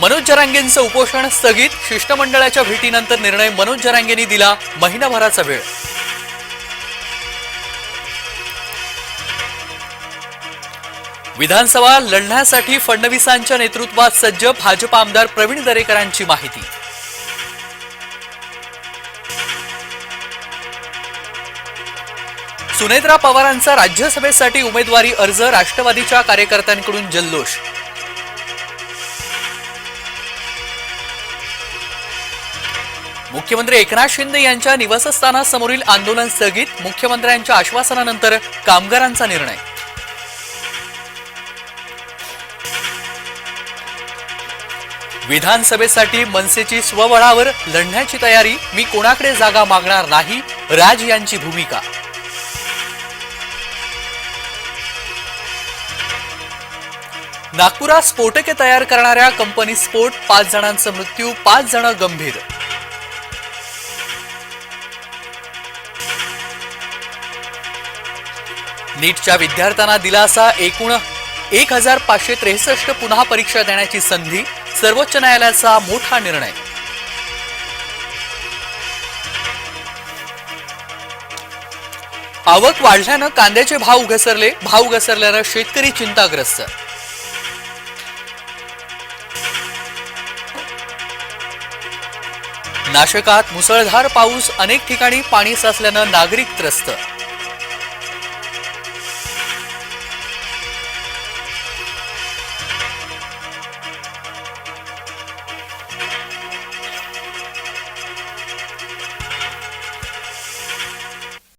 मनोज जरांगेंचं उपोषण स्थगित. शिष्टमंडळाच्या भेटीनंतर निर्णय मनोज जरांगेंनी दिला. महिनाभराचा वेळ. विधानसभा लढण्यासाठी फडणवीसांच्या नेतृत्वात सज्ज भाजप आमदार प्रवीण दरेकरांची माहिती. सुनेत्रा पवारांचा राज्यसभेसाठी उमेदवारी अर्ज राष्ट्रवादीच्या कार्यकर्त्यांकडून जल्लोष. मुख्यमंत्री एकनाथ शिंदे यांच्या निवासस्थानासमोरील आंदोलन स्थगित. मुख्यमंत्र्यांच्या आश्वासनानंतर कामगारांचा निर्णय. विधानसभेसाठी मनसेची स्वबळावर लढण्याची तयारी. मी कोणाकडे जागा मागणार नाही? राज यांची भूमिका. नागपुरात स्फोटके तयार करणाऱ्या कंपनी स्फोट. पाच जणांचा मृत्यू पाच जण गंभीर. नीटच्या विद्यार्थ्यांना दिलासा एकूण एक हजार पाचशे त्रेसष्ट पुन्हा परीक्षा देण्याची संधी सर्वोच्च न्यायालयाचा मोठा निर्णय. आवक वाढल्यानं कांद्याचे भाव घसरले. भाव घसरल्यानं शेतकरी चिंताग्रस्त. नाशकात मुसळधार पाऊस अनेक ठिकाणी पाणी साचल्यानं नागरिक त्रस्त.